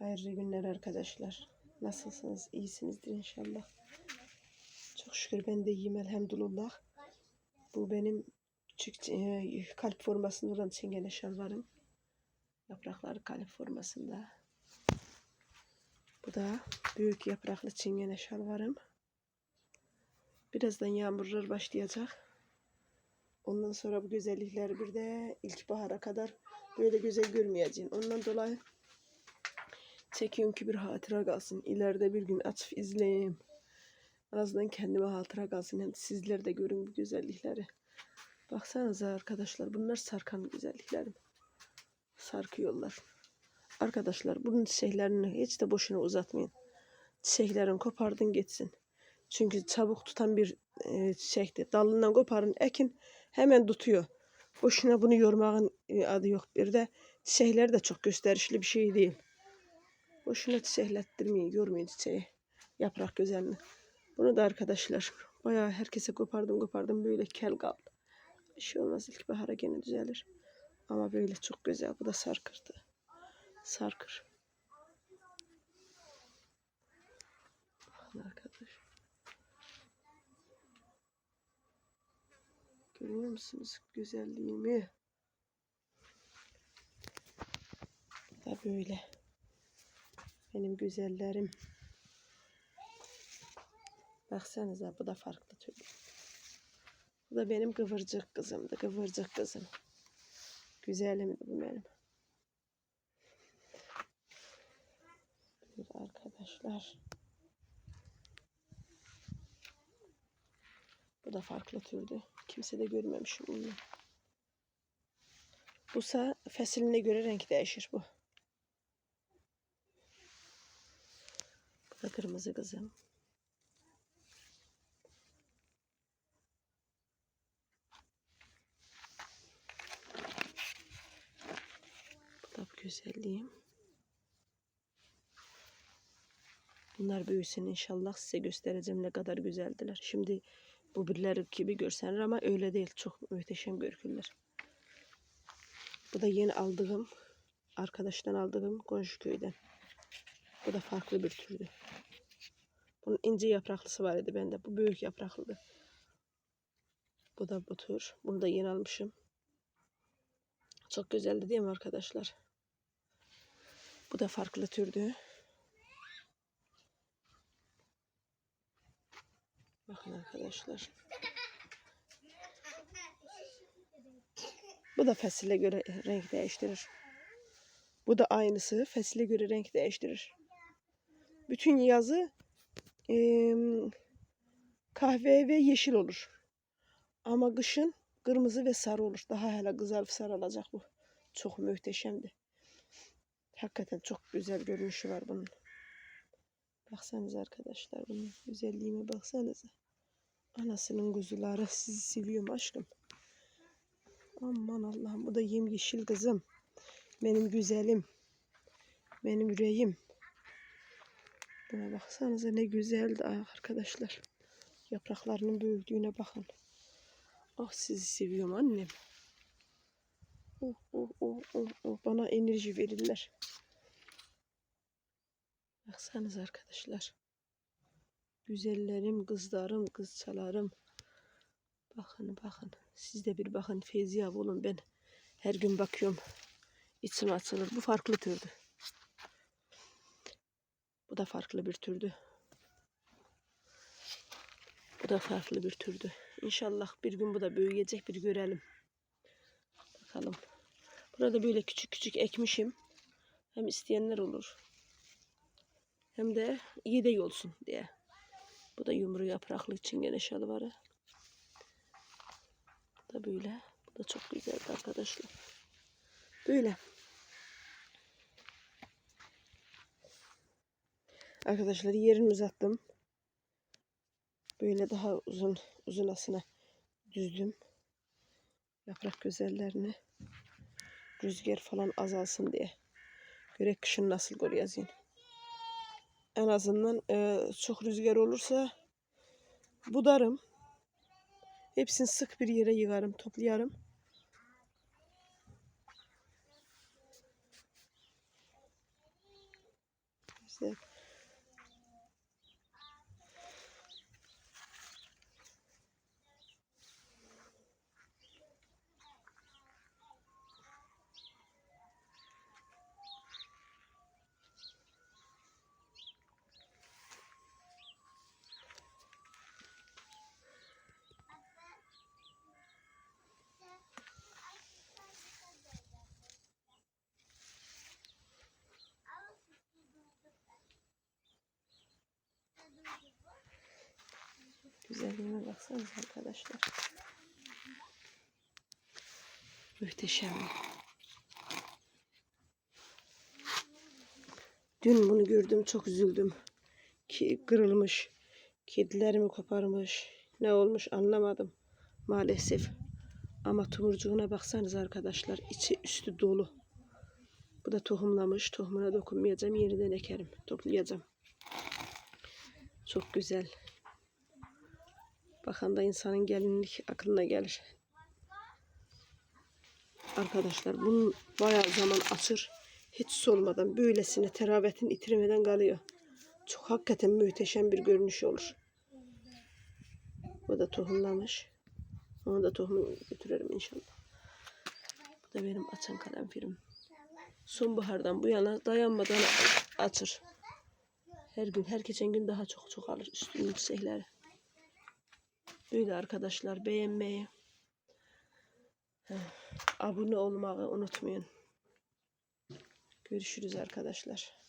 Hayırlı günler arkadaşlar. Nasılsınız? İyisinizdir inşallah. Çok şükür ben de iyiyim elhamdülillah. Bu benim e, kalp formasında olan çingene şalvarım. Yaprakları kalp formasında. Bu da büyük yapraklı çingene şalvarım. Birazdan yağmurlar başlayacak. Ondan sonra bu güzellikler bir de ilkbahara kadar böyle güzel görmeyeceğim. Ondan dolayı çekiyorum ki bir hatıra kalsın. İleride bir gün açıp izleyeyim. En azından kendime hatıra kalsın. Hem sizler de görün bu güzellikleri. Baksanıza arkadaşlar bunlar sarkan güzelliklerim. Sarkıyorlar. Arkadaşlar bunun çiçeklerini hiç de boşuna uzatmayın. Çiçeklerini kopardın gitsin. Çünkü çabuk tutan bir e, çiçekti. Dalından koparın ekin hemen tutuyor. Boşuna bunu yormağın e, adı yok. Bir de çiçekler de çok gösterişli bir şey değil. Boşuna çiçeklettirmeyin, yormayın çiçeği. Yaprak güzelini. Bunu da arkadaşlar bayağı herkese kopardım kopardım böyle kel kaldı. Bir şey olmaz ilkbahara gene düzelir. Ama böyle çok güzel. Bu da sarkırdı. Sarkır. Bakın arkadaş. Görüyor musunuz güzelliğimi? Da böyle. Benim güzellerim. Baksanıza bu da farklı türlü. Bu da benim kıvırcık kızımdı. Kıvırcık kızım. Güzelimdi bu benim. Böyle arkadaşlar. Bu da farklı türdü. Kimse de görmemiş bunu. Busa fesiline göre renk değişir bu. Bu da kırmızı kızım. Bu da bu güzelliğim. Bunlar büyüsün inşallah size göstereceğim ne kadar güzeldiler. Şimdi bu birileri gibi görsenler ama öyle değil. Çok muhteşem görküller. Bu da yeni aldığım arkadaştan aldığım komşu köyden. Bu da farklı bir türdü. Bunun ince yapraklısı var idi bende. Bu büyük yapraklıdı. Bu da bu tür. Bunu da yeni almışım. Çok güzeldi değil mi arkadaşlar? Bu da farklı türdü. Bakın arkadaşlar. Bu da fesile göre renk değiştirir. Bu da aynısı. Fesile göre renk değiştirir. Bütün yazı em, kahve ve yeşil olur. Ama kışın kırmızı ve sarı olur. Daha hele kızarıp sarılacak bu. Çok muhteşemdi. Hakikaten çok güzel görünüşü var bunun. Baksanıza arkadaşlar bunun güzelliğine baksanıza. Anasının kuzuları sizi seviyorum aşkım. Aman Allah'ım bu da yemyeşil kızım. Benim güzelim. Benim yüreğim. Buna baksanıza ne güzeldi arkadaşlar. Yapraklarının büyüklüğüne bakın. Ah sizi seviyorum annem. Oh, oh, oh, oh, oh. Bana enerji verirler. Baksanıza arkadaşlar. Güzellerim, kızlarım, kızçalarım. Bakın bakın. Siz de bir bakın Feyziye olun ben. Her gün bakıyorum. İçim açılır. Bu farklı türdü. Da farklı bir türdü. Bu da farklı bir türdü. İnşallah bir gün bu da büyüyecek bir görelim. Bakalım. Burada böyle küçük küçük ekmişim. Hem isteyenler olur. Hem de de olsun diye. Bu da yumru yapraklı çingene şalvarı. Bu da böyle. Bu da çok güzeldi arkadaşlar. Böyle. Arkadaşlar yerini uzattım. Böyle daha uzun uzunasına düzdüm. Yaprak güzellerini. Rüzgar falan azalsın diye. Görek kışın nasıl koruyacağım. En azından e, çok rüzgar olursa budarım. Hepsini sık bir yere yığarım, toplayarım. güzel. Güzelliğine baksanıza arkadaşlar. Muhteşem. Dün bunu gördüm çok üzüldüm. Ki kırılmış. Kedilerimi koparmış. Ne olmuş anlamadım. Maalesef. Ama tumurcuğuna baksanız arkadaşlar. içi üstü dolu. Bu da tohumlamış. Tohumuna dokunmayacağım. Yeniden ekerim. Toplayacağım. Çok güzel. Bakan da insanın gelinlik aklına gelir. Arkadaşlar bunun bayağı zaman açır. Hiç solmadan böylesine teravetini itirmeden kalıyor. Çok hakikaten muhteşem bir görünüş olur. Bu da tohumlamış. Onu da tohumu götürelim inşallah. Bu da benim açan karanfilim. Sonbahardan bu yana dayanmadan açır. Her gün, her geçen gün daha çok çok alır üstün yüksekleri. Böyle arkadaşlar beğenmeyi, eh, abone olmayı unutmayın. Görüşürüz arkadaşlar.